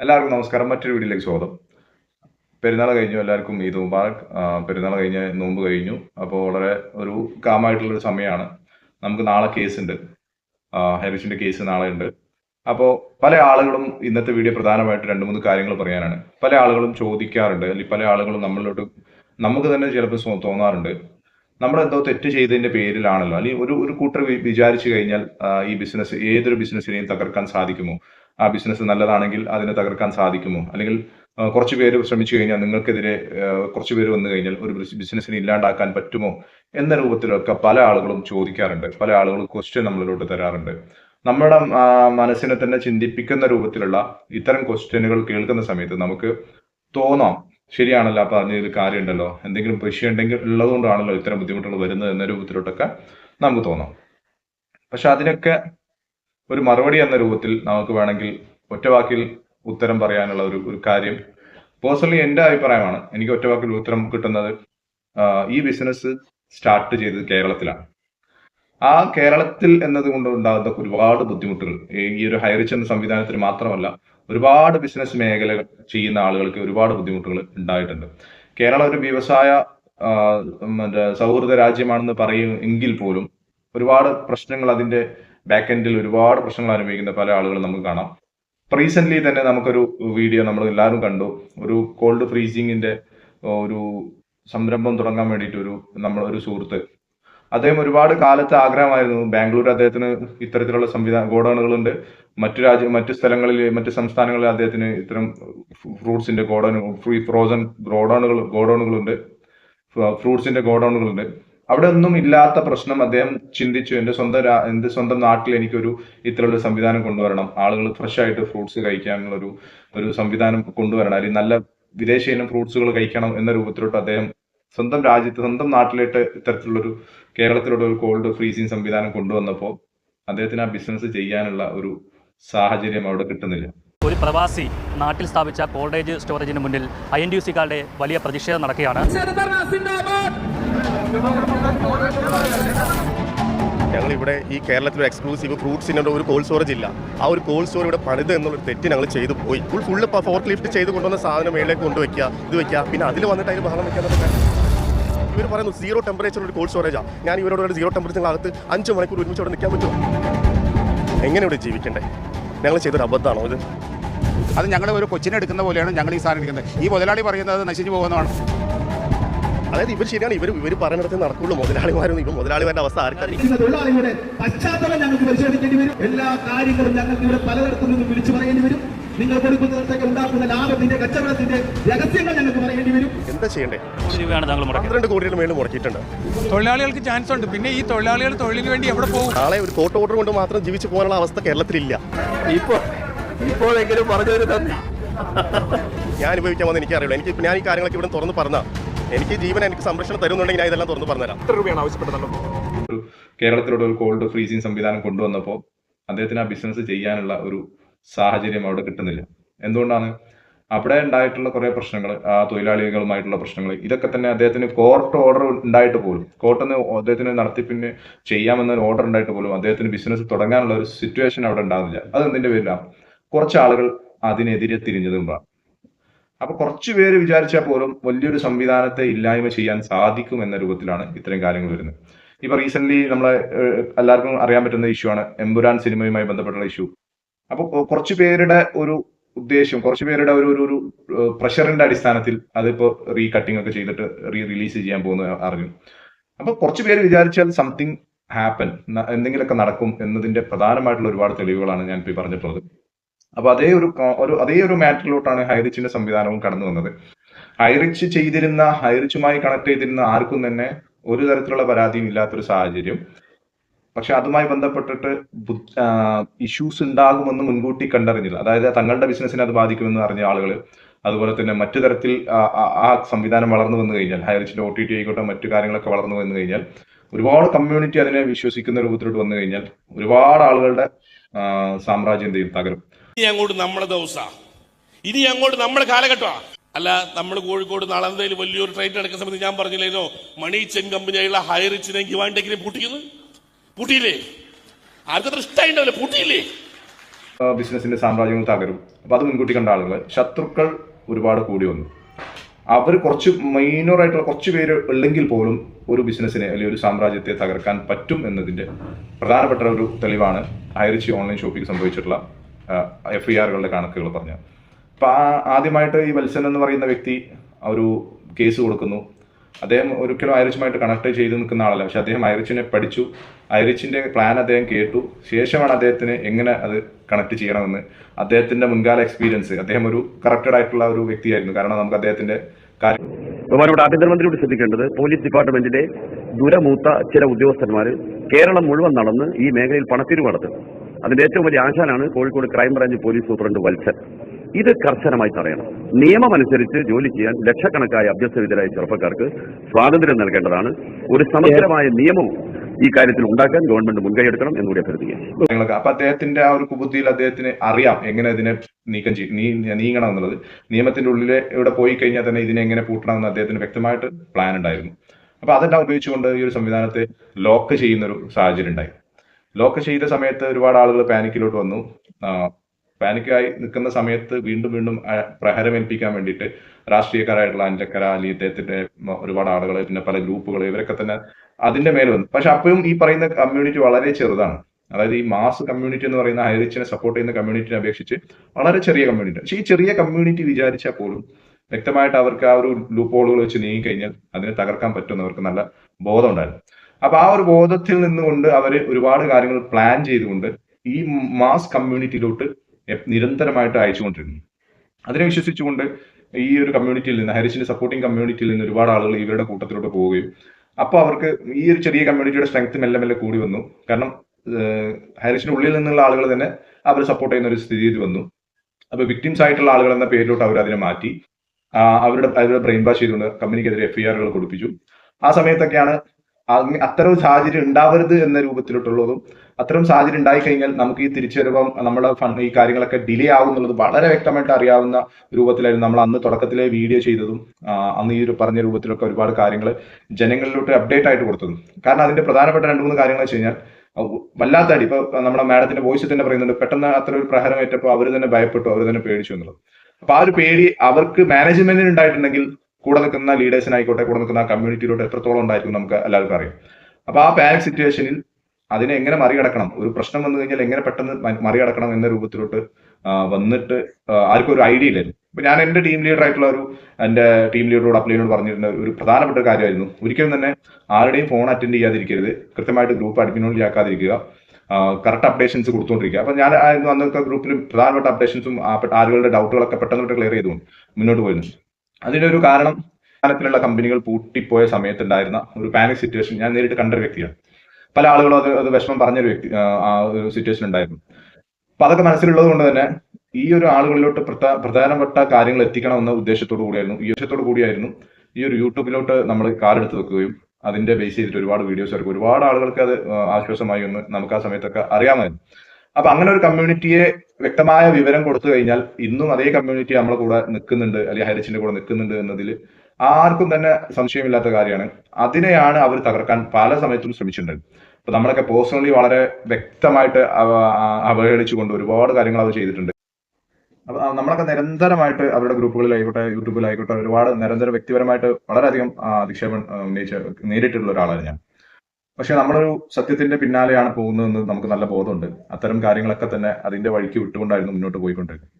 എല്ലാവർക്കും നമസ്കാരം. മറ്റൊരു വീഡിയോയിലേക്ക് സ്വാഗതം. പെരുന്നാൾ കഴിഞ്ഞു. എല്ലാവർക്കും ഈദ് മുബാറക്. പെരുന്നാൾ കഴിഞ്ഞ് നോമ്പ് കഴിഞ്ഞു. അപ്പോൾ വളരെ ഒരു കാമായിട്ടുള്ളൊരു സമയമാണ്. നമുക്ക് നാളെ കേസ് ഉണ്ട്. ഹരീഷിന്റെ കേസ് നാളെ ഉണ്ട്. അപ്പോൾ പല ആളുകളും ഇന്നത്തെ വീഡിയോ പ്രധാനമായിട്ട് രണ്ട് മൂന്ന് കാര്യങ്ങൾ പറയാനാണ്. പല ആളുകളും ചോദിക്കാറുണ്ട്. അല്ലെങ്കിൽ പല ആളുകളും നമ്മളിലോട്ട് നമുക്ക് തന്നെ ചിലപ്പോൾ തോന്നാറുണ്ട്. നമ്മൾ എന്തോ തെറ്റ് ചെയ്തതിന്റെ പേരിലാണല്ലോ. അല്ലെങ്കിൽ ഒരു ഒരു കൂട്ടർ വിചാരിച്ചു കഴിഞ്ഞാൽ ഈ ബിസിനസ് ഏതൊരു ബിസിനസ്സിനെയും തകർക്കാൻ സാധിക്കുമോ? ആ ബിസിനസ് നല്ലതാണെങ്കിൽ അതിനെ തകർക്കാൻ സാധിക്കുമോ? അല്ലെങ്കിൽ കുറച്ച് പേര് ശ്രമിച്ചു കഴിഞ്ഞാൽ നിങ്ങൾക്കെതിരെ കുറച്ച് പേര് വന്നു കഴിഞ്ഞാൽ ഒരു ബിസ്- ബിസിനസ്സിനെ ഇല്ലാണ്ടാക്കാൻ പറ്റുമോ? എന്ന രൂപത്തിലൊക്കെ പല ആളുകളും ചോദിക്കാറുണ്ട്. പല ആളുകളും ക്വസ്റ്റ്യൻ നമ്മളിലോട്ട് തരാറുണ്ട്. നമ്മുടെ മനസ്സിനെ തന്നെ ചിന്തിപ്പിക്കുന്ന രൂപത്തിലുള്ള ഇത്തരം ക്വസ്റ്റ്യനുകൾ കേൾക്കുന്ന സമയത്ത് നമുക്ക് തോന്നാം ശരിയാണല്ലോ അപ്പൊ അതിന് കാര്യമുണ്ടല്ലോ. എന്തെങ്കിലും പ്രശ്നം ഉണ്ടെങ്കിൽ ഉള്ളതുകൊണ്ടാണല്ലോ ഇത്തരം ബുദ്ധിമുട്ടുകൾ വരുന്നത് എന്ന രൂപത്തിലോട്ടൊക്കെ നമുക്ക് തോന്നാം. പക്ഷെ അതിനൊക്കെ ഒരു മറുപടി എന്ന രൂപത്തിൽ നമുക്ക് വേണമെങ്കിൽ ഒറ്റവാക്കിൽ ഉത്തരം പറയാനുള്ള ഒരു ഒരു കാര്യം. പേഴ്സണലി എന്റെ അഭിപ്രായമാണ് എനിക്ക് ഒറ്റവാക്കിൽ ഉത്തരം കിട്ടുന്നത് ഈ ബിസിനസ് സ്റ്റാർട്ട് ചെയ്തത് കേരളത്തിലാണ്. ആ കേരളത്തിൽ എന്നതുകൊണ്ട് ഉണ്ടാകുന്ന ഒരുപാട് ബുദ്ധിമുട്ടുകൾ ഈ- ഒരു ഹൈറിച്ച് എന്ന സംവിധാനത്തിന് മാത്രമല്ല ഒരുപാട് ബിസിനസ് മേഖലകൾ ചെയ്യുന്ന ആളുകൾക്ക് ഒരുപാട് ബുദ്ധിമുട്ടുകൾ ഉണ്ടായിട്ടുണ്ട്. കേരളം ഒരു വ്യവസായ സൗഹൃദ രാജ്യമാണെന്ന് പറയും എങ്കിൽ പോലും ഒരുപാട് പ്രശ്നങ്ങൾ അതിന്റെ ബാക്ക് എൻഡിൽ ഒരുപാട് പ്രശ്നങ്ങൾ അനുഭവിക്കുന്ന പല ആളുകളും നമുക്ക് കാണാം. റീസെന്റ് തന്നെ നമുക്കൊരു വീഡിയോ നമ്മൾ എല്ലാവരും കണ്ടു. ഒരു കോൾഡ് ഫ്രീസിംഗിന്റെ ഒരു സംരംഭം തുടങ്ങാൻ വേണ്ടിയിട്ട് ഒരു നമ്മളൊരു സുഹൃത്ത്. അദ്ദേഹം ഒരുപാട് കാലത്തെ ആഗ്രഹമായിരുന്നു ബാംഗ്ലൂർ അദ്ദേഹത്തിന് ഇത്തരത്തിലുള്ള സംവിധാന ഗോഡൌണുകളുണ്ട്. മറ്റു രാജ്യ മറ്റു സ്ഥലങ്ങളിൽ മറ്റു സംസ്ഥാനങ്ങളിൽ അദ്ദേഹത്തിന് ഇത്തരം ഫ്രൂട്ട്സിന്റെ ഗോഡൌൺ ഫ്രീ ഫ്രോസൺ ഗോഡൌണുകൾ ഗോഡൌണുകളുണ്ട്. ഫ്രൂട്ട്സിന്റെ ഗോഡൌണുകളുണ്ട്. അവിടെ ഒന്നും ഇല്ലാത്ത പ്രശ്നം അദ്ദേഹം ചിന്തിച്ചു. എന്റെ സ്വന്തം രാ- എന്റെ സ്വന്തം നാട്ടിൽ എനിക്കൊരു ഇത്തരമുള്ള സംവിധാനം കൊണ്ടുവരണം. ആളുകൾ ഫ്രഷ് ആയിട്ട് ഫ്രൂട്ട്സ് കഴിക്കാനുള്ള ഒരു ഒരു സംവിധാനം കൊണ്ടുവരണം. അല്ലെങ്കിൽ നല്ല വിദേശ ഇനം ഫ്രൂട്ട്സുകൾ കഴിക്കണം എന്ന രൂപത്തിലോട്ട് അദ്ദേഹം സ്വന്തം രാജ്യത്ത് സ്വന്തം നാട്ടിലോട്ട് ഇത്തരത്തിലുള്ളൊരു കേരളത്തിലുള്ള ഒരു കോൾഡ് ഫ്രീസിങ് സംവിധാനം കൊണ്ടുവന്നപ്പോൾ അദ്ദേഹത്തിന് ആ ബിസിനസ് ചെയ്യാനുള്ള ഒരു സാഹചര്യം അവിടെ കിട്ടുന്നില്ല. ഒരു പ്രവാസി നാട്ടിൽ സ്ഥാപിച്ച കോൾഡേജ് സ്റ്റോറേജിന് മുന്നിൽ ഐ എൻ ഡി യു സിക്കാരുടെ വലിയ പ്രതിഷേധം നടക്കുകയാണ്. ഞങ്ങൾ ഇവിടെ ഈ കേരളത്തിൽ എക്സ്ക്ലൂസീവ് ഫ്രൂട്ട്സിന്റെ ഒരു കോൾഡ് സ്റ്റോറേജ് ഇല്ല. ആ ഒരു കോൾഡ് സ്റ്റോർ ഇവിടെ പണിത് എന്നുള്ളൊരു തെറ്റ് ഞങ്ങൾ ചെയ്തു പോയി. ഫുൾ ഫുള്ള് ഫോർക്ക് ലിഫ്റ്റ് ചെയ്ത് കൊണ്ടുവന്ന സാധനം മേളിലേക്ക് കൊണ്ടുവയ്ക്കുക ഇത് വയ്ക്കുക പിന്നെ അതിൽ വന്നിട്ട് അതിന് ബഹളം വയ്ക്കാൻ ഇവർ പറയുന്നു സീറോ ടെമ്പറേച്ചർ ഒരു കോൾഡ് സ്റ്റോറേജാണ് ഞാൻ ഇവരോട് സീറോ ടെമ്പറേച്ചർ അകത്ത് അഞ്ച് മണിക്കൂർ ഒരുമിച്ച് അവിടെ നിൽക്കാൻ പറ്റുമോ? എങ്ങനെ ഇവിടെ ജീവിക്കണ്ടേ? ഞങ്ങൾ ചെയ്തൊരു അബദ്ധമാണോ ഇത്? അത് ഞങ്ങൾ ഒരു കൊച്ചിനെ എടുക്കുന്ന പോലെയാണ് ഞങ്ങൾ ഈ സാധനം എടുക്കുന്നത്. ഈ മുതലാളി പറയുന്നത് നശിച്ചു പോകുന്നതാണ്. അതായത് ഇവർ ശരിയാണ് ഇവർ ഇവർ പറയുന്നിടത്ത് നടക്കുള്ളൂ. മുതലാളിമാരൊന്നും ഇപ്പം മുതലാളിമാരുടെ അവസ്ഥ ആർക്കറിയാം തൊഴിലാളികളുടെ പശ്ചാത്തലം ഞങ്ങൾക്ക് പരിശോധിക്കേണ്ടി വരും. എല്ലാ കാര്യങ്ങളും ഞങ്ങൾക്ക് ഇവിടെ പലതരത്തിൽ നിന്നും വിളിച്ചു പറയേണ്ടി വരും. നിങ്ങൾ കൊടുക്കുന്നതൊക്കെ ഉണ്ടാക്കുന്ന ലാഭത്തിന്റെ കച്ചവടത്തിന്റെ രഹസ്യങ്ങൾ ഞങ്ങൾക്ക് പറയേണ്ടി വരും. എന്താ ചെയ്യണ്ടേ? പന്ത്രണ്ട് കോടിയുടെ മേളിൽ മുടക്കിയിട്ടുണ്ട്. തൊഴിലാളികൾക്ക് ചാൻസ് ഉണ്ട്. പിന്നെ ഈ തൊഴിലാളികൾ തൊഴിലിന് വേണ്ടി എവിടെ പോകും? നാളെ ഒരു കോട്ട് ഓർഡർ കൊണ്ട് മാത്രം ജീവിച്ചു പോകാനുള്ള അവസ്ഥ കേരളത്തിലില്ല. ഇപ്പോൾ ഇപ്പോഴെങ്കിലും പറഞ്ഞു തന്നെ. ഞാൻ അനുഭവിക്കാൻ എനിക്കറിയുള്ളൂ എനിക്കറിയില്ല. എനിക്ക് ഞാൻ ഈ കാര്യങ്ങളൊക്കെ ഇവിടെ തുറന്ന് പറഞ്ഞാൽ എനിക്ക് ജീവൻ എനിക്ക് സംരക്ഷണം തരുന്നുണ്ടെങ്കിൽ ഞാൻ ഇതെല്ലാം തുറന്നു പറഞ്ഞുതരാം. ആവശ്യപ്പെട്ടത് കേരളത്തിലൂടെ ഒരു കോൾഡ് ഫ്രീസിങ് സംവിധാനം കൊണ്ടുവന്നപ്പോൾ അദ്ദേഹത്തിന് ആ ബിസിനസ് ചെയ്യാനുള്ള ഒരു സാഹചര്യം അവിടെ കിട്ടുന്നില്ല. എന്തുകൊണ്ടാണ്? അവിടെ ഉണ്ടായിട്ടുള്ള കുറെ പ്രശ്നങ്ങൾ ആ തൊഴിലാളികളുമായിട്ടുള്ള പ്രശ്നങ്ങൾ ഇതൊക്കെ തന്നെ അദ്ദേഹത്തിന് കോർട്ട് ഓർഡർ ഉണ്ടായിട്ട് പോലും കോർട്ടിന് അദ്ദേഹത്തിന് നടത്തിപ്പിന് ചെയ്യാമെന്ന ഓർഡർ ഉണ്ടായിട്ട് പോലും അദ്ദേഹത്തിന് ബിസിനസ് തുടങ്ങാനുള്ള ഒരു സിറ്റുവേഷൻ അവിടെ ഉണ്ടാകുന്നില്ല. അത് എന്തിന്റെ പേരിലാണ് കുറച്ച് ആളുകൾ അതിനെതിരെ തിരിഞ്ഞതുകൊണ്ടാണ് അപ്പൊ കുറച്ചു പേര് വിചാരിച്ചാൽ പോലും വലിയൊരു സംവിധാനത്തെ ഇല്ലായ്മ ചെയ്യാൻ സാധിക്കും എന്ന രൂപത്തിലാണ് ഇത്തരം കാര്യങ്ങൾ വരുന്നത്. ഇപ്പൊ റീസെന്റ് നമ്മളെ എല്ലാവർക്കും അറിയാൻ പറ്റുന്ന ഇഷ്യൂ ആണ് എമ്പുരാൻ സിനിമയുമായി ബന്ധപ്പെട്ടുള്ള ഇഷ്യൂ അപ്പൊ കുറച്ചു പേരുടെ ഒരു ഉദ്ദേശം കുറച്ചു പേരുടെ ഒരു ഒരു പ്രഷറിന്റെ അടിസ്ഥാനത്തിൽ അതിപ്പോ റീ കട്ടിംഗ് ഒക്കെ ചെയ്തിട്ട് റീ റിലീസ് ചെയ്യാൻ പോകുന്ന അറിഞ്ഞു. അപ്പൊ കുറച്ചു പേര് വിചാരിച്ചാൽ സംതിങ് ഹാപ്പൻ എന്തെങ്കിലുമൊക്കെ നടക്കും എന്നതിന്റെ പ്രധാനമായിട്ടുള്ള ഒരുപാട് തെളിവുകളാണ് ഞാൻ ഇപ്പൊ പറഞ്ഞിട്ടുള്ളത്. അപ്പൊ അതേ ഒരു ഒരു അതേ ഒരു മാറ്ററിലോട്ടാണ് ഹൈറിച്ചിന്റെ സംവിധാനവും കടന്നു വന്നത്. ഹൈറിച്ച് ചെയ്തിരുന്ന ഹൈറിച്ചുമായി കണക്ട് ചെയ്തിരുന്ന ആർക്കും തന്നെ ഒരു തരത്തിലുള്ള പരാതിയും ഇല്ലാത്തൊരു സാഹചര്യം. പക്ഷെ അതുമായി ബന്ധപ്പെട്ടിട്ട് ഇഷ്യൂസ് ഉണ്ടാകുമെന്ന് മുൻകൂട്ടി കണ്ടറിഞ്ഞില്ല. അതായത് തങ്ങളുടെ ബിസിനസ്സിനെ അത് ബാധിക്കുമെന്ന് അറിഞ്ഞ ആളുകൾ അതുപോലെ തന്നെ മറ്റു തരത്തിൽ ആ- സംവിധാനം വളർന്നു വന്നു കഴിഞ്ഞാൽ ഹൈറിച്ചിന്റെ ഒ ടി ടി ആയിക്കോട്ടെ മറ്റു കാര്യങ്ങളൊക്കെ വളർന്നു വന്നു കഴിഞ്ഞാൽ ഒരുപാട് കമ്മ്യൂണിറ്റി അതിനെ വിശ്വസിക്കുന്ന രൂപത്തിലോട്ട് വന്നു കഴിഞ്ഞാൽ ഒരുപാട് ആളുകളുടെ സാമ്രാജ്യം എന്ത് ചെയ്യും? തകരും. ഇനി അങ്ങോട്ട് നമ്മളെ ദിവസാ. ഇനി അങ്ങോട്ട് നമ്മുടെ കാലഘട്ടമാണ് അല്ല നമ്മൾ കോഴിക്കോട് നളന്തയിൽ വലിയൊരു ട്രെയിൻ നടക്കുന്ന സമയത്ത് ഞാൻ പറഞ്ഞില്ലേനോ? ചെൻ കമ്പനിയായുള്ള ഹൈറിച്ചിനെ ഗിവാൻടെക്കിനെ പൂട്ടിക്കുന്നു. പൂട്ടിയില്ലേ? ആർക്കത്ര ഇഷ്ടമായിണ്ടാവില്ല പൂട്ടിയില്ലേ? ബിസിനസിന്റെ സാമ്രാജ്യങ്ങൾ തകരും. അപ്പൊ അത് മുൻകൂട്ടി കണ്ട ആളുകൾ ശത്രുക്കൾ ഒരുപാട് കൂടി വന്നു. അവർ കുറച്ച് മൈനർ ആയിട്ടുള്ള കുറച്ച് പേര് ഉള്ളെങ്കിൽ പോലും ഒരു ബിസിനസ്സിനെ അല്ലെങ്കിൽ ഒരു സാമ്രാജ്യത്തെ തകർക്കാൻ പറ്റും എന്നതിന്റെ പ്രധാനപ്പെട്ട ഒരു തെളിവാണ് ഹൈറിച്ചി ഓൺലൈൻ ഷോപ്പിംഗ് സംഭവിച്ചിട്ടുള്ള എഫ് ഐ ആറുകളുടെ കണക്കുകൾ പറഞ്ഞത് അപ്പൊ ആ ആദ്യമായിട്ട് ഈ വത്സൻ എന്ന് പറയുന്ന വ്യക്തി ഒരു കേസ് കൊടുക്കുന്നു. അദ്ദേഹം ഒരിക്കലും ഐറിച്ചുമായിട്ട് കണക്ട് ചെയ്ത് നിൽക്കുന്ന ആളല്ല. പക്ഷെ അദ്ദേഹം ഐറിച്ചിനെ പഠിച്ചു. ഐറിച്ചിന്റെ പ്ലാൻ അദ്ദേഹം കേട്ടു. ശേഷമാണ് അദ്ദേഹത്തിന് എങ്ങനെ അത് കണക്ട് ചെയ്യണമെന്ന്. അദ്ദേഹത്തിന്റെ മുൻകാല എക്സ്പീരിയൻസ്. അദ്ദേഹം ഒരു കറക്റ്റഡ് ആയിട്ടുള്ള ഒരു വ്യക്തിയായിരുന്നു. കാരണം നമുക്ക് അദ്ദേഹത്തിന്റെ കാര്യം ബഹുമാനപ്പെട്ട ആഭ്യന്തരമന്ത്രിയോട് ശ്രദ്ധിക്കേണ്ടത് പോലീസ് ഡിപ്പാർട്ട്മെന്റിന്റെ ദുരമൂത്ത ചില ഉദ്യോഗസ്ഥന്മാർ കേരളം മുഴുവൻ നടന്ന് ഈ മേഖലയിൽ പണത്തിരിവ് നടത്തും അതിന്റെ ഏറ്റവും വലിയ ആശാനാണ് Kozhikode crime branch police superintendent Valsan. ഇത് കർശനമായി തടയണം. നിയമമനുസരിച്ച് ജോലി ചെയ്യാൻ ലക്ഷക്കണക്കായ അഭ്യസ്തവിദ്യരായ ചെറുപ്പക്കാർക്ക് സ്വാതന്ത്ര്യം നൽകേണ്ടതാണ്. ഒരു സമഗ്രമായ നിയമവും ഈ കാര്യത്തിൽ ഉണ്ടാക്കാൻ ഗവൺമെന്റ് മുൻകൈയെടുക്കണം എന്നുകൂടി കാര്യങ്ങളൊക്കെ അപ്പൊ അദ്ദേഹത്തിന്റെ ആ ഒരു കുബുദ്ധിയിൽ അദ്ദേഹത്തിന് അറിയാം എങ്ങനെ ഇതിനെ നീക്കം ചെയ്യും നീങ്ങണം എന്നുള്ളത്. നിയമത്തിന്റെ ഉള്ളിൽ ഇവിടെ പോയി കഴിഞ്ഞാൽ തന്നെ ഇതിനെ എങ്ങനെ പൂട്ടണം എന്ന് അദ്ദേഹത്തിന് വ്യക്തമായിട്ട് പ്ലാൻ ഉണ്ടായിരുന്നു. അപ്പൊ അതെല്ലാം ഉപയോഗിച്ചുകൊണ്ട് ഈ ഒരു സംവിധാനത്തെ ലോക്ക് ചെയ്യുന്ന ഒരു സാഹചര്യം ഉണ്ടായി. ലോക്ക് ചെയ്ത സമയത്ത് ഒരുപാട് ആളുകൾ പാനിക്കിലോട്ട് വന്നു. പാനിക്കായി നിൽക്കുന്ന സമയത്ത് വീണ്ടും വീണ്ടും പ്രഹരം പ്രഹരമേൽപ്പിക്കാൻ വേണ്ടിയിട്ട് രാഷ്ട്രീയക്കാരായിട്ടുള്ള അഞ്ചക്കര അലി ഇദ്ദേഹത്തിന്റെ ഒരുപാട് ആളുകൾ പിന്നെ പല ഗ്രൂപ്പുകൾ ഇവരൊക്കെ തന്നെ അതിന്റെ മേലെ വന്നു. പക്ഷെ അപ്പോഴും ഈ പറയുന്ന കമ്മ്യൂണിറ്റി വളരെ ചെറുതാണ്. അതായത് ഈ മാസ് കമ്മ്യൂണിറ്റി എന്ന് പറയുന്ന ഹൈറിച്ചിനെ സപ്പോർട്ട് ചെയ്യുന്ന കമ്മ്യൂണിറ്റിനെ അപേക്ഷിച്ച് വളരെ ചെറിയ കമ്മ്യൂണിറ്റി. പക്ഷേ ഈ ചെറിയ കമ്മ്യൂണിറ്റി വിചാരിച്ചാൽ പോലും വ്യക്തമായിട്ട് അവർക്ക് ആ ഒരു ലൂപ്പ് ഹോളുകൾ വെച്ച് നീങ്ങിക്കഴിഞ്ഞാൽ അതിനെ തകർക്കാൻ പറ്റുമെന്ന് അവർക്ക് നല്ല ബോധം ഉണ്ടായിരുന്നു. അപ്പൊ ആ ഒരു ബോധത്തിൽ നിന്നുകൊണ്ട് അവർ ഒരുപാട് കാര്യങ്ങൾ പ്ലാൻ ചെയ്തുകൊണ്ട് ഈ മാസ് കമ്മ്യൂണിറ്റിയിലോട്ട് നിരന്തരമായിട്ട് അയച്ചുകൊണ്ടിരുന്നു അതിനെ വിശ്വസിച്ചുകൊണ്ട് ഈ ഒരു കമ്മ്യൂണിറ്റിയിൽ നിന്ന് ഹരിച്ചിന്റെ സപ്പോർട്ടിംഗ് കമ്മ്യൂണിറ്റിയിൽ നിന്ന് ഒരുപാട് ആളുകൾ ഇവരുടെ കൂട്ടത്തിലോട്ട് പോവുകയും അപ്പോൾ അവർക്ക് ഈ ഒരു ചെറിയ കമ്മ്യൂണിറ്റിയുടെ സ്ട്രെങ്ത് മെല്ലെ മെല്ലെ കൂടി വന്നു. കാരണം ഹരിച്ചിന്റെ ഉള്ളിൽ നിന്നുള്ള ആളുകൾ തന്നെ അവർ സപ്പോർട്ട് ചെയ്യുന്ന ഒരു സ്ഥിതി വന്നു. അപ്പൊ വിക്ടിംസ് ആയിട്ടുള്ള ആളുകൾ എന്ന പേരിലോട്ട് അവർ അതിനെ മാറ്റി. അവരുടെ അവരുടെ ബ്രെയിൻ വാഷ് ചെയ്തുകൊണ്ട് കമ്പനിക്കെതിരെ എഫ് കൊടുപ്പിച്ചു. ആ സമയത്തൊക്കെയാണ് അത്തരം സാഹചര്യം ഉണ്ടാവരുത് എന്ന രൂപത്തിലോട്ടുള്ളതും അത്തരം സാഹചര്യം ഉണ്ടായി കഴിഞ്ഞാൽ നമുക്ക് ഈ തിരിച്ചുവരവും നമ്മുടെ ഫണ്ട് ഈ കാര്യങ്ങളൊക്കെ ഡിലേ ആകും എന്നുള്ളത് വളരെ വ്യക്തമായിട്ട് അറിയാവുന്ന രൂപത്തിലായിരുന്നു നമ്മൾ അന്ന് തുടക്കത്തിലെ വീഡിയോ ചെയ്തതും അന്ന് ഈ ഒരു പറഞ്ഞ രൂപത്തിലൊക്കെ ഒരുപാട് കാര്യങ്ങൾ ജനങ്ങളിലോട്ട് അപ്ഡേറ്റ് ആയിട്ട് കൊടുത്തതും. കാരണം അതിന്റെ പ്രധാനപ്പെട്ട രണ്ട് മൂന്ന് കാര്യങ്ങൾ വെച്ച് കഴിഞ്ഞാൽ വല്ലാത്ത അടി ഇപ്പൊ നമ്മുടെ മാഡത്തിന്റെ വോയിസ് തന്നെ പറയുന്നുണ്ട് പെട്ടെന്ന് അത്ര ഒരു പ്രഹരം ഏറ്റപ്പോൾ അവർ തന്നെ ഭയപ്പെട്ടു അവർ തന്നെ പേടിച്ചു എന്നുള്ളത്. അപ്പൊ ആ ഒരു പേടി അവർക്ക് മാനേജ്മെന്റിന് ഉണ്ടായിട്ടുണ്ടെങ്കിൽ കൂടെ നിൽക്കുന്ന ലീഡേഴ്സിനായിക്കോട്ടെ കൂടെ നിൽക്കുന്ന കമ്മ്യൂണിറ്റിയിലോട്ട് എത്രത്തോളം ഉണ്ടായിരിക്കും നമുക്ക് എല്ലാവർക്കും അറിയാം. അപ്പൊ ആ പാനിക് സിറ്റുവേഷനിൽ അതിനെ എങ്ങനെ മറികടക്കണം? ഒരു പ്രശ്നം വന്നു കഴിഞ്ഞാൽ എങ്ങനെ പെട്ടെന്ന് മറികടക്കണം എന്ന രൂപത്തിലോട്ട് വന്നിട്ട് ആർക്കും ഒരു ഐഡിയ ഇല്ലായിരുന്നു. ഇപ്പൊ ഞാൻ എന്റെ ടീം ലീഡർ ആയിട്ടുള്ള ഒരു എന്റെ ടീം ലീഡറോട് അപ്ലൈനോട് പറഞ്ഞിരുന്ന ഒരു പ്രധാനപ്പെട്ട ഒരു കാര്യമായിരുന്നു. ഒരിക്കലും തന്നെ ആരുടെയും ഫോൺ അറ്റൻഡ് ചെയ്യാതിരിക്കരുത്. കൃത്യമായിട്ട് ഗ്രൂപ്പ് അഡ്മിനുള്ളിലാക്കാതിരിക്കുക കറക്റ്റ് അപ്ഡേഷൻസ് കൊടുത്തുകൊണ്ടിരിക്കുക അപ്പൊ ഞാൻ ആയിരുന്നു അന്നത്തെ ഗ്രൂപ്പിലും പ്രധാനപ്പെട്ട അപ്ഡേഷൻസും ആളുകളുടെ ഡൗട്ടുകളൊക്കെ പെട്ടെന്ന് ക്ലിയർ ചെയ്തുകൊണ്ട് മുന്നോട്ട് പോയിരുന്നു അതിന്റെ ഒരു കാരണം കാലത്തിലുള്ള കമ്പനികൾ പൂട്ടിപ്പോയ സമയത്തുണ്ടായിരുന്ന ഒരു പാനിക് സിറ്റുവേഷൻ ഞാൻ നേരിട്ട് കണ്ട ഒരു വ്യക്തിയാണ്. പല ആളുകളും അത് അത് വിഷമം പറഞ്ഞൊരു വ്യക്തി ആ, ഒരു സിറ്റുവേഷൻ ഉണ്ടായിരുന്നു. അപ്പൊ അതൊക്കെ മനസ്സിലുള്ളത് കൊണ്ട് തന്നെ ഈ ഒരു ആളുകളിലോട്ട് പ്രധാ- പ്രധാനപ്പെട്ട കാര്യങ്ങൾ എത്തിക്കണം എന്ന ഉദ്ദേശത്തോടു കൂടിയായിരുന്നു ഈ ഉദ്ദേശത്തോടു കൂടിയായിരുന്നു ഈ ഒരു യൂട്യൂബിലോട്ട് നമ്മൾ കാർഡെടുത്ത് വെക്കുകയും അതിന്റെ ബേസ് ചെയ്തിട്ട് ഒരുപാട് വീഡിയോസ് ഇറക്കും ഒരുപാട് ആളുകൾക്ക് അത് ആശ്വാസമായി എന്ന് നമുക്ക് ആ സമയത്തൊക്കെ അറിയാമായിരുന്നു. അപ്പൊ അങ്ങനെ ഒരു കമ്മ്യൂണിറ്റിയെ വ്യക്തമായ വിവരം കൊടുത്തു കഴിഞ്ഞാൽ ഇന്നും അതേ കമ്മ്യൂണിറ്റി നമ്മളെ കൂടെ നിൽക്കുന്നുണ്ട് അല്ലെങ്കിൽ ഹരിച്ചിന്റെ കൂടെ നിൽക്കുന്നുണ്ട് എന്നതിൽ ആർക്കും തന്നെ സംശയമില്ലാത്ത കാര്യമാണ്. അതിനെയാണ് അവർ തകർക്കാൻ പല സമയത്തും ശ്രമിച്ചിട്ടുണ്ട്. അപ്പൊ നമ്മളൊക്കെ പേഴ്സണലി വളരെ വ്യക്തമായിട്ട് അവഹേളിച്ചുകൊണ്ട് ഒരുപാട് കാര്യങ്ങൾ അവർ ചെയ്തിട്ടുണ്ട്. അപ്പൊ നമ്മളൊക്കെ നിരന്തരമായിട്ട് അവരുടെ ഗ്രൂപ്പുകളിലായിക്കോട്ടെ യൂട്യൂബിലായിക്കോട്ടെ ഒരുപാട് നിരന്തരം വ്യക്തിപരമായിട്ട് വളരെയധികം അധിക്ഷേപം ഉന്നയിച്ച നേരിട്ടുള്ള ഒരാളാണ് ഞാൻ. പക്ഷെ നമ്മളൊരു സത്യത്തിന്റെ പിന്നാലെയാണ് പോകുന്നതെന്ന് നമുക്ക് നല്ല ബോധമുണ്ട്. അത്തരം കാര്യങ്ങളൊക്കെ തന്നെ അതിന്റെ വഴിക്ക് വിട്ടുകൊണ്ടായിരുന്നു മുന്നോട്ട് പോയിക്കൊണ്ടിരുന്നത്.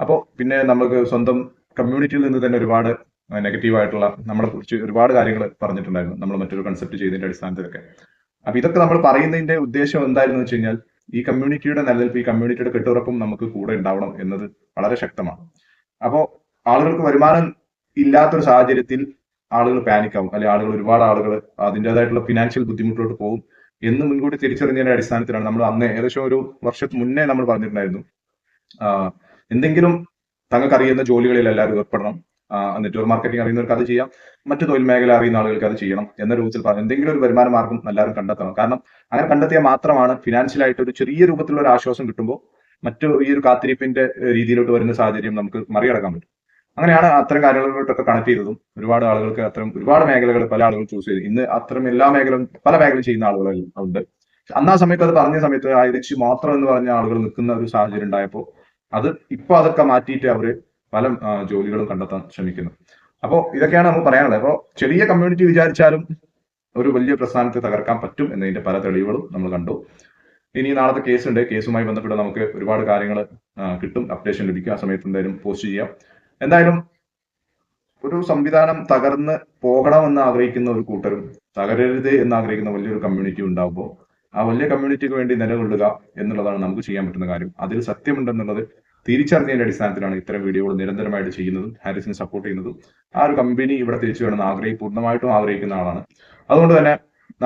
അപ്പോൾ പിന്നെ നമുക്ക് സ്വന്തം കമ്മ്യൂണിറ്റിയിൽ നിന്ന് തന്നെ ഒരുപാട് നെഗറ്റീവ് ആയിട്ടുള്ള നമ്മളെ കുറിച്ച് ഒരുപാട് കാര്യങ്ങൾ പറഞ്ഞിട്ടുണ്ടായിരുന്നു. നമ്മൾ മറ്റൊരു കൺസെപ്റ്റ് ചെയ്തതിന്റെ അടിസ്ഥാനത്തിലൊക്കെ. അപ്പൊ ഇതൊക്കെ നമ്മൾ പറയുന്നതിന്റെ ഉദ്ദേശം എന്തായിരുന്നു വെച്ച് കഴിഞ്ഞാൽ ഈ കമ്മ്യൂണിറ്റിയുടെ നിലനിൽപ്പ് ഈ കമ്മ്യൂണിറ്റിയുടെ കെട്ടുറപ്പും നമുക്ക് കൂടെ ഉണ്ടാവണം എന്നത് വളരെ ശക്തമാണ്. അപ്പോൾ ആളുകൾക്ക് വരുമാനം ഇല്ലാത്തൊരു സാഹചര്യത്തിൽ ആളുകൾ പാനിക് ആവും. അല്ലെങ്കിൽ ആളുകൾ ഒരുപാട് ആളുകൾ അതിന്റെതായിട്ടുള്ള ഫിനാൻഷ്യൽ ബുദ്ധിമുട്ടിലോട്ട് പോകും എന്ന് മുൻകൂട്ടി തിരിച്ചറിഞ്ഞതിന്റെ അടിസ്ഥാനത്തിലാണ് നമ്മൾ അന്ന് ഏകദേശം ഒരു വർഷത്തിന് മുന്നേ നമ്മൾ പറഞ്ഞിട്ടുണ്ടായിരുന്നു. എന്തെങ്കിലും തങ്ങൾക്ക് അറിയുന്ന ജോലികളിൽ എല്ലാവരും ഏർപ്പെടണം. നെറ്റ്വർക്ക് മാർക്കറ്റിംഗ് അറിയുന്നവർക്ക് അത് ചെയ്യാം. മറ്റു തൊഴിൽ മേഖല അറിയുന്ന ആളുകൾക്ക് അത് ചെയ്യണം എന്ന രൂപത്തിൽ പറഞ്ഞു. എന്തെങ്കിലും ഒരു വരുമാന മാർഗം എല്ലാവരും കണ്ടെത്തണം. കാരണം അങ്ങനെ കണ്ടെത്തിയാൽ മാത്രമാണ് ഫിനാൻഷ്യൽ ആയിട്ട് ഒരു ചെറിയ രൂപത്തിലുള്ള ഒരു ആശ്വാസം കിട്ടുമ്പോൾ മറ്റു ഈ ഒരു കാത്തിരിപ്പിന്റെ രീതിയിലോട്ട് വരുന്ന സാഹചര്യം നമുക്ക് മറികടക്കാൻ പറ്റും. അങ്ങനെയാണ് അത്തരം കാര്യങ്ങളിലോട്ടൊക്കെ കണക്ട് ചെയ്തതും ഒരുപാട് ആളുകൾക്ക് അത്തരം ഒരുപാട് മേഖലകൾ പല ആളുകൾ ചൂസ് ചെയ്തു. ഇന്ന് അത്തരം എല്ലാ മേഖലകളും പല മേഖലയും ചെയ്യുന്ന ആളുകൾ ഉണ്ട്. അന്ന് ആ സമയത്ത് അത് പറഞ്ഞ സമയത്ത് ആ ആയിരിച്ച് മാത്രം എന്ന് പറഞ്ഞ ആളുകൾ നിൽക്കുന്ന ഒരു സാഹചര്യം ഉണ്ടായപ്പോൾ അത് ഇപ്പൊ അതൊക്കെ മാറ്റിയിട്ട് അവർ പല ജോലികളും കണ്ടെത്താൻ ശ്രമിക്കുന്നു. അപ്പോൾ ഇതൊക്കെയാണ് നമ്മൾ പറയാനുള്ളത്. അപ്പോൾ ചെറിയ കമ്മ്യൂണിറ്റി വിചാരിച്ചാലും ഒരു വലിയ പ്രസ്ഥാനത്തെ തകർക്കാൻ പറ്റും എന്നതിന്റെ പല തെളിവുകളും നമ്മൾ കണ്ടു. ഇനി നാളത്തെ കേസ് ഉണ്ട്. കേസുമായി ബന്ധപ്പെട്ട് നമുക്ക് ഒരുപാട് കാര്യങ്ങൾ കിട്ടും. അപ്ഡേഷൻ ലഭിക്കും. ആ സമയത്ത് എന്തായാലും പോസ്റ്റ് ചെയ്യാം. എന്തായാലും ഒരു സംവിധാനം തകർന്ന് പോകണമെന്ന് ആഗ്രഹിക്കുന്ന ഒരു കൂട്ടരും തകരരുത് എന്ന് ആഗ്രഹിക്കുന്ന വലിയൊരു കമ്മ്യൂണിറ്റി ഉണ്ടാകുമ്പോൾ ആ വലിയ കമ്മ്യൂണിറ്റിക്ക് വേണ്ടി നിലകൊള്ളുക എന്നുള്ളതാണ് നമുക്ക് ചെയ്യാൻ പറ്റുന്ന കാര്യം. അതിൽ സത്യമുണ്ടെന്നുള്ളത് തിരിച്ചറിഞ്ഞതിന്റെ അടിസ്ഥാനത്തിലാണ് ഇത്തരം വീഡിയോകൾ നിരന്തരമായിട്ട് ചെയ്യുന്നതും ഹാരിസിനെ സപ്പോർട്ട് ചെയ്യുന്നതും. ആ ഒരു കമ്പനി ഇവിടെ തിരിച്ചു വേണമെന്ന് ആഗ്രഹി പൂർണമായിട്ടും ആഗ്രഹിക്കുന്ന ആളാണ്. അതുകൊണ്ട് തന്നെ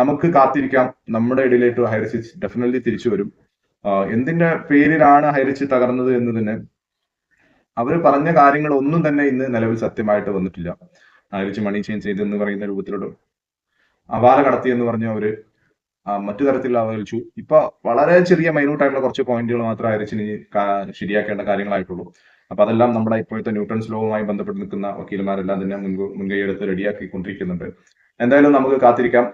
നമുക്ക് കാത്തിരിക്കാം. നമ്മുടെ ഇടയിലേക്ക് ഹൈറിച്ച് ഡെഫിനറ്റ്ലി തിരിച്ചു വരും. എന്തിന്റെ പേരിലാണ് ഹൈറിച്ച് തകർന്നത് എന്ന് തന്നെ അവർ പറഞ്ഞ കാര്യങ്ങൾ ഒന്നും തന്നെ ഇന്ന് നിലവിൽ സത്യമായിട്ട് വന്നിട്ടില്ല. ആയിരിച്ച് മണി ചേഞ്ച് ചെയ്തെന്ന് പറയുന്ന രൂപത്തിലോട്ട് അപാല കടത്തി എന്ന് പറഞ്ഞ അവർ മറ്റു തരത്തിലുള്ള അവതരിച്ചു ഇപ്പൊ വളരെ ചെറിയ മൈന്യൂട്ട് ആയിട്ടുള്ള കുറച്ച് പോയിന്റുകൾ മാത്രമേ ഹൈറിച്ചിന് ശരിയാക്കേണ്ട കാര്യങ്ങളായിട്ടുള്ളൂ. അപ്പൊ അതെല്ലാം നമ്മുടെ ഇപ്പോഴത്തെ ന്യൂട്ടൺസ് സ്ലോവുമായി ബന്ധപ്പെട്ട് നിൽക്കുന്ന വക്കീലന്മാരെല്ലാം തന്നെ മുൻകൂ മുൻകൈയെടുത്ത് റെഡിയാക്കിക്കൊണ്ടിരിക്കുന്നുണ്ട്. എന്തായാലും നമുക്ക് കാത്തിരിക്കാം.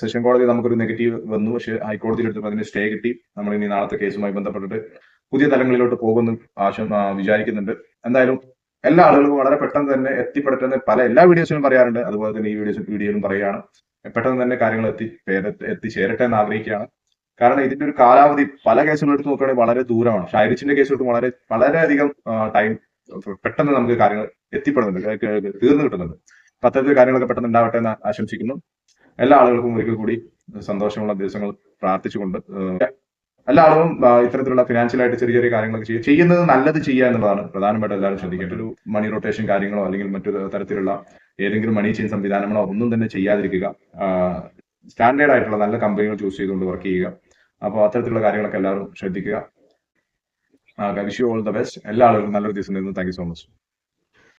സെഷൻ കോടതി നമുക്കൊരു നെഗറ്റീവ് വന്നു. പക്ഷേ ഹൈക്കോടതിയിൽ എടുത്തപ്പോൾ അതിന് സ്റ്റേ കിട്ടി. നമ്മൾ ഇനി നാളത്തെ കേസുമായി ബന്ധപ്പെട്ടിട്ട് പുതിയ തലങ്ങളിലോട്ട് പോകുന്നു ആശ വിചാരിക്കുന്നുണ്ട്. എന്തായാലും എല്ലാ ആളുകൾക്കും വളരെ പെട്ടെന്ന് തന്നെ എത്തിപ്പെടുത്തുന്ന പല എല്ലാ വീഡിയോസിലും പറയാറുണ്ട്. അതുപോലെ തന്നെ ഈ വീഡിയോസ് വീഡിയോയിലും പറയുകയാണ്. പെട്ടെന്ന് തന്നെ കാര്യങ്ങൾ എത്തി എത്തിച്ചേരട്ടെ എന്ന് ആഗ്രഹിക്കുകയാണ്. കാരണം ഇതിന്റെ ഒരു കാലാവധി പല കേസുകൾ എടുത്ത് നോക്കുകയാണെങ്കിൽ വളരെ ദൂരമാണ്. ഷൈരിച്ചിന്റെ കേസ് വളരെ വളരെയധികം ടൈം പെട്ടെന്ന് നമുക്ക് കാര്യങ്ങൾ എത്തിപ്പെടുന്നുണ്ട് തീർന്നു കിട്ടുന്നുണ്ട്. അപ്പൊ അത്തരത്തിൽ കാര്യങ്ങളൊക്കെ പെട്ടെന്ന് ഉണ്ടാവട്ടെ എന്ന് ആശംസിക്കുന്നു. എല്ലാ ആളുകൾക്കും ഒരിക്കൽ കൂടി സന്തോഷമുള്ള ദിവസങ്ങൾ പ്രാർത്ഥിച്ചുകൊണ്ട് ആളുകളും ആ, ഇത്തരത്തിലുള്ള ഫിനാൻഷ്യൽ ആയിട്ട് ചെറിയ ചെറിയ കാര്യങ്ങളൊക്കെ ചെയ്യുക ചെയ്യുന്നത് നല്ലത് ചെയ്യുക എന്നുള്ളതാണ്. പ്രധാനമായിട്ട് എല്ലാവരും ശ്രദ്ധിക്കേണ്ടത്. ഒരു മണി റൊട്ടേഷൻ കാര്യങ്ങളോ അല്ലെങ്കിൽ മറ്റു തരത്തിലുള്ള ഏതെങ്കിലും മണി ചെയിൻ സംവിധാനങ്ങളോ ഒന്നും തന്നെ ചെയ്യാതിരിക്കുക. സ്റ്റാൻഡേർഡ് ആയിട്ടുള്ള നല്ല കമ്പനികൾ ചൂസ് ചെയ്തുകൊണ്ട് വർക്ക് ചെയ്യുക. അപ്പോൾ അത്തരത്തിലുള്ള കാര്യങ്ങളൊക്കെ എല്ലാവരും ശ്രദ്ധിക്കുക. Wish you all the best എല്ലാ ആളുകളും നല്ലൊരു ദിവസം താങ്ക് യു സോ മച്ച്